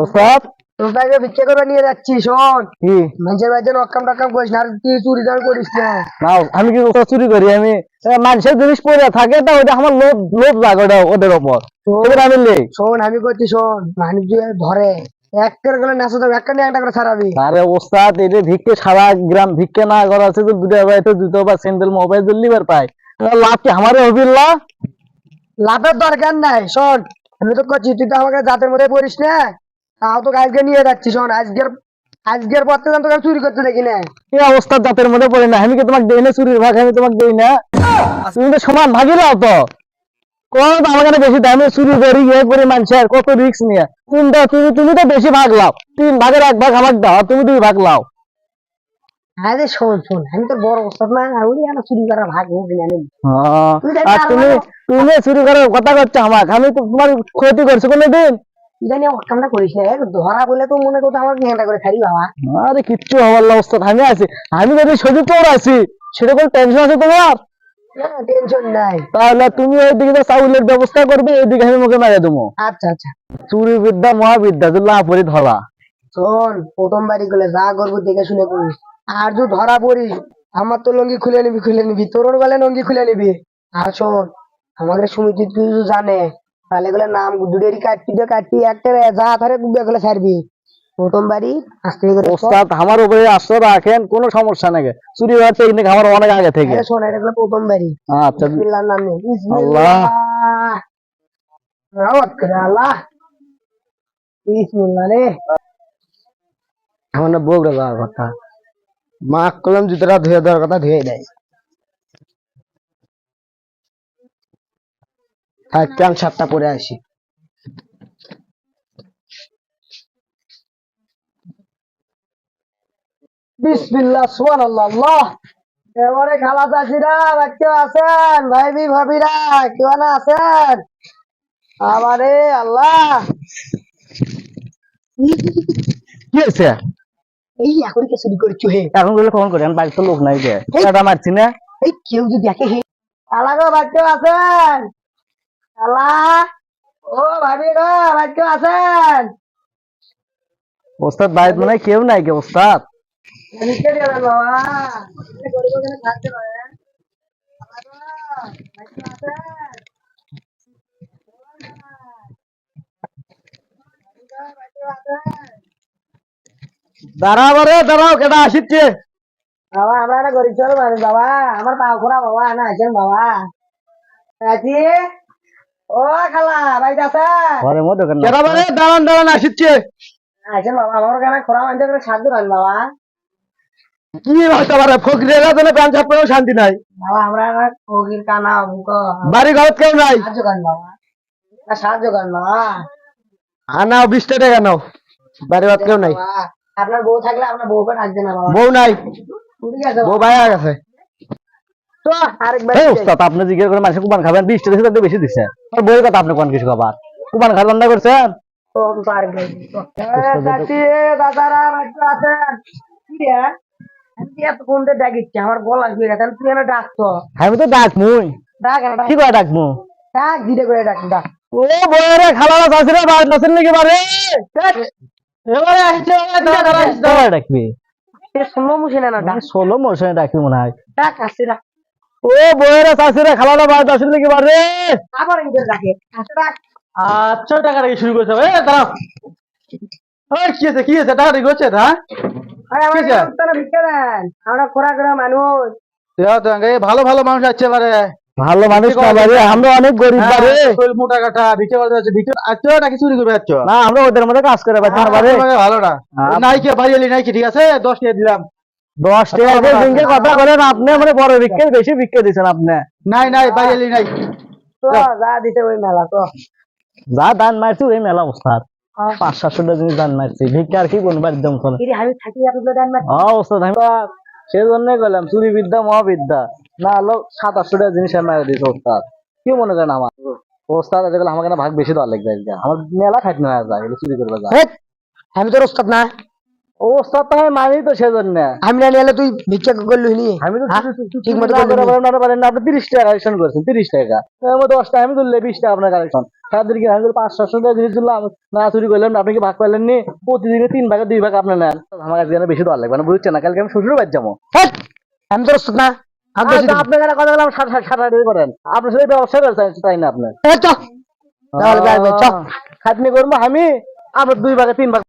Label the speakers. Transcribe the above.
Speaker 1: ওস্তাদ
Speaker 2: তোকে ভিক্ষা করে নিয়ে যাচ্ছি শোন।
Speaker 1: কি?
Speaker 2: মানুষের বাড়িতে অক্কাম টক্কাম করিস না আর তুই চুরি দাঁড় করিস না।
Speaker 1: নাও আমি কি ওস্তাদ চুরি করি? আমি মানুষের জিনিস পড়ে থাকে তা ওটা আমার লোভ লোভ লাগে ওটা ওদের ওপর। ওদের আমি লেই
Speaker 2: শোন আমি করছি শোন। মানুষ ধরে এক করে গেলে নেশো দেবে একটা নিয়ে একটা করে ছাড়াবি।
Speaker 1: আরে ওস্তাদ এটা ভিক্ষে সারা গ্রাম ভিক্ষে না করা আছে তো দুটো বাড়িতে দুটো বা স্যান্ডেল মোবাইল পাই তাহলে লাভ কি আমারে হবিল্লা
Speaker 2: লাভের দরকার নাই শোন। আমি তো করছি তুই তো আমাকে জাতের মধ্যে পড়িস না। তাও তো আজকে নিয়ে যাচ্ছি, শোন, আজকের আজকের পর থেকে তোকে চুরি করতে দেখি না
Speaker 1: এই অবস্থা জাতের মধ্যে পড়ে না, আমি কি তোমাকে দেই না চুরির ভাগ? আমি তোমাকে দেই না। তুমি তো সমান ভাগি লাও তো। কোন তো আমার বেশি দামে চুরি করি ইয়ে করে মানুষের কত রিস্ক নিয়ে। তুমি তুমি তো বেশি ভাগ লাও। তিন ভাগের এক ভাগ আমাকে দাও তুমি দুই ভাগ লাও।
Speaker 2: আরে শোন শোন আমি তো বড় না আমি কেন চুরি করার ভাগ হোক না
Speaker 1: হ্যাঁ, আর তুমি তুমি চুরি করার কথা করছ আমাকে আমি তো তোমার ক্ষতি করছি কোনোদিন।
Speaker 2: জানি করিস না ধরা বলে তো মনে করতো আমার ঘেঁটা করে বাবা।
Speaker 1: আরে কিচ্ছু অবস্থা আমি আছি। আমি যদি তোর আছি সেটা কোনো টেনশন আছে তোমার?
Speaker 2: টেনশন নাই।
Speaker 1: তাহলে তুমি ওইদিকে চাউলের ব্যবস্থা করবে এইদিকে আমি মুখে মেরে দেবো।
Speaker 2: আচ্ছা আচ্ছা।
Speaker 1: চুরি বিদ্যা মহাবিদ্যা যদি লাপরি ধরা।
Speaker 2: শোন প্রথম বাড়ি গেলে যা করব দেখে শুনে করিস। আর যদি ধরা পড়ি আমার তো লঙ্গি খুলে নিবি খুলে নিবি তোর গলে লঙ্গি খুলে নিবি। আর শোন আমাদের সমিতি তুই যদি জানে তাহলে গেলে নাম দুধেরই কাটবি দিয়ে কাটবি একটা যা ধরে ডুবে গেলে ছাড়বি। প্রথম বাড়ি আস্তে
Speaker 1: ওস্তাদ আমার উপরে আশ্রয় রাখেন কোনো সমস্যা নেই। চুরি হওয়ার টেকনিক আমার অনেক আগে থেকে।
Speaker 2: শোন এটা গেলে প্রথম বাড়ি।
Speaker 1: আচ্ছা।
Speaker 2: বিসমিল্লাহর নামে
Speaker 1: আল্লাহ।
Speaker 2: আল্লাহ। বিসমিল্লাহ রে।
Speaker 1: আমার বউরে যাওয়ার কথা।
Speaker 2: মা কলম জুতোটা ধুয়ে দেওয়ার কথা ধুয়ে দেয়। প্যান্ট শার্টটা পরে আসি। বিসমিল্লাহ আল্লাহ এবারে খালা চাষিরা কেউ আছেন? ভাইবি, ভাবিরা, কেউ না আছেন? আমারে আল্লাহ।
Speaker 1: কি হয়েছে?
Speaker 2: এই এখন কে চুরি করছ হে।
Speaker 1: এখন বলে ফোন করে বাড়িতে লোক নাই যে। এটা মারছি না?
Speaker 2: এই কেউ যদি দেখে হে। আলা গো বাচ্চা আছেন। আলা ও ভাবি গো বাচ্চা আছেন।
Speaker 1: ওস্তাদ বাড়িতে মনে কেউ নাই কে ওস্তাদ
Speaker 2: লিখে দিলেন
Speaker 1: দাঁড়াও রে দাঁড়াও কেটা আসিচ্ছে
Speaker 2: বাবা আমরা একটা গরিব মানুষ বাবা। আমার পা খোরা বাবা না আছেন বাবা। আছি ও খালা বাড়িতে আছেন
Speaker 1: ঘরের মধ্যে কেন
Speaker 2: কেডা বারে?
Speaker 1: দাঁড়ান দাঁড়ান আসিচ্ছে
Speaker 2: আছেন বাবা আমার ওখানে খোরা মানুষ করে করেন বাবা।
Speaker 1: কি হতে পারে ফকরের প্যান্ট শার্ট শান্তি নাই।
Speaker 2: বাবা আমরা ফকির কানা মুখ
Speaker 1: বাড়ি ঘর কেউ নাই?
Speaker 2: সাহায্য করেন বাবা। না, সাহায্য করেন বাবা।
Speaker 1: আনাও বিশটা টাকা নাও। বাড়ি ঘর কেউ নাই।
Speaker 2: বাবা, আপনার বউ থাকলে আপনার বউকে ডাকবে না বাবা।
Speaker 1: বউ নাই।
Speaker 2: ঠিক আছে
Speaker 1: বউ গেছে।
Speaker 2: তো আরেকবার
Speaker 1: এই আপনি জিজ্ঞেস করে মানুষ কুমান খাবেন বিশটা দিচ্ছে তার বেশি দিচ্ছে আর বউয়ের কথা আপনি কোন কিছু খাবার খাওয়ার ধান্দা করছেন?
Speaker 2: তো তো আরেকবার চাচি, দাদারা, বাচ্চা আছেন? কি রে? আমি এত ফোন দিয়ে ডাকিচ্ছি? আমার গলা শুয়ে গেছে। তুই এনে ডাকতো।
Speaker 1: আমি তো ডাক মুই।
Speaker 2: ডাক এনে
Speaker 1: কি করে ডাকমু
Speaker 2: ডাক, ধীরে করে ডাক, ডাক।
Speaker 1: ও বাড়ি? নাচেন নাকি ডাকবি।
Speaker 2: না
Speaker 1: ষোলো ডাকবি মনে হয়।
Speaker 2: ডাক, আসছে, ডাক।
Speaker 1: ও চাষিরা বাড়ি
Speaker 2: আবার ডাকে।
Speaker 1: আচ্ছা টাকা শুরু করছে? এ দাঁড়াও। কি আছে কি আছে টাকা রেখে হচ্ছে হ্যাঁ
Speaker 2: আমরা খোরা মানুষ।
Speaker 3: ভালো ভালো মানুষ আছে এবারে।
Speaker 1: ভালো মানুষ না বাড়ি আমরা অনেক গরিব বাড়ি।
Speaker 3: হ্যাঁ, মোটা কাটা করতে যাচ্ছে ভিক্ষা আচ্ছ নাকি চুরি করবে আচ্ছ।
Speaker 1: না আমরা ওদের মধ্যে কাজ করে পাচ্ছি না বাড়ি।
Speaker 3: ভালো না।
Speaker 1: হ্যাঁ।
Speaker 3: নাইকে বাড়ি এলি নাইকি ঠিক আছে? দশ টাকা দিলাম।
Speaker 1: দশ টাকা দিয়ে কথা বলেন আপনি মানে বড় ভিক্ষে বেশি দিচ্ছেন আপনি।
Speaker 3: নাই নাই বাড়ি এলি নাই।
Speaker 2: তো যা দিতে ওই মেলা তো।
Speaker 1: যা দান মারছি ওই মেলা অবস্থা।
Speaker 2: হ্যাঁ।
Speaker 1: পাঁচ সাতশো টাকা জিনিস দান মারছি। ভিক্ষে আর কি করব বাড়ির দাম চলে
Speaker 2: আমি থাকি আপনাদের দেন না
Speaker 1: হ্যাঁ ওস্তাদ আমি তো সেই জন্যই গেলাম চুরি বিদ্যা মহাবিদ্যা। না হলো সাত আটশো টাকা জিনিস আমি মারা দিয়েছে ওস্তাদ। কি মনে করেন আমার? ওস্তাদ যেগুলো আমাকে না ভাগ বেশি দেওয়া লাগবে আজকে। আমার মেলা খাইতে না যায় চুরি করবে যায়।
Speaker 2: আমি তোর ওস্তাদ না?
Speaker 1: ও ওস্তাদ তো আমি মানি তো সেজন্য।
Speaker 2: আমি না নিলে তুই ভিক্ষা করলি নি?
Speaker 1: আমি তো
Speaker 2: হ্যাঁ? ঠিক মতো
Speaker 1: না করে বলেন না? পারেন না, আপনি তিরিশ টাকা কালেকশন করেছেন তিরিশ টাকা। দশটা আমি তুললে বিশ টাকা আপনার কালেকশন সারাদিন হাজার আমি পাঁচ সাতশো টাকা জিনিস দিলাম না চুরি করলাম না, আপনি কি ভাগ পাইলেন নি? প্রতিদিনে তিন ভাগে দুই ভাগ আপনার নেন। আমার কাছে যেন বেশি দর লাগবে না বুঝছেন না? কালকে আমি শ্বশুর বাড়ি যাব।
Speaker 2: আমি তো না।
Speaker 1: আপনি কেন কথা বললাম সাত সাত সাত করেন। আপনার সাথে ব্যবসা করতে চাই না আপনার।
Speaker 2: এই চ তাহলে বের হয়ে চ।
Speaker 1: খাটনি করব আমি আমার দুই ভাগে তিন ভাগ